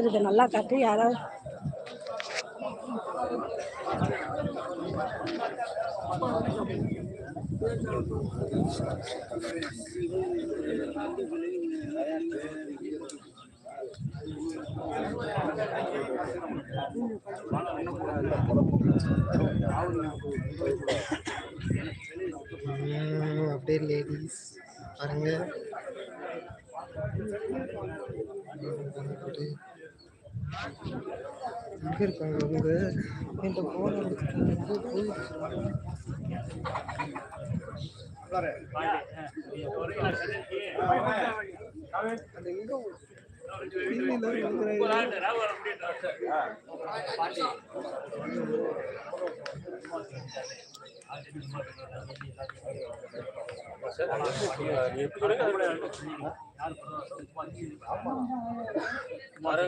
இதை நல்லா காட்டு. யாராவது அப்படியே லேடிஸ் பாருங்க. எங்க இருக்காங்க அவங்க என்கிட்ட போன அது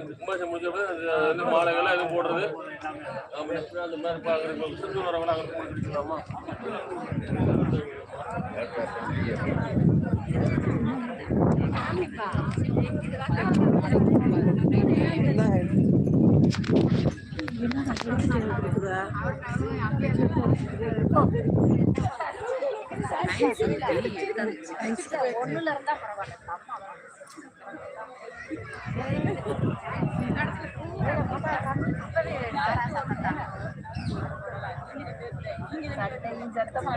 இந்த மாலைகள்லாம் எதுவும் போடுறது அந்த மாதிரி பார்க்குறது சுற்று வரவங்க அங்கே போட்டுக்கலாமா ஒண்ணுல இருந்தா பரவாயில்ல சட்டையும் சட்டமா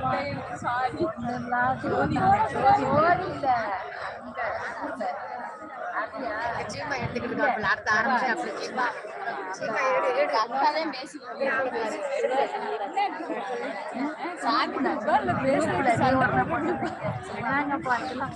ஒண்ணுலாம் ஜோதி ஜோதி இல்ல அங்க அங்க. அப்படியா? அக்காதான் பேசிக்கிட்டு சாப்பிட பேசக்கூடாது நாங்கப்பா அதெல்லாம்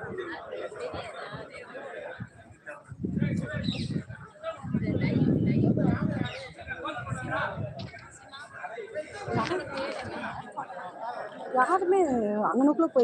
யாருமே அங்கனுக்குள்ள போய்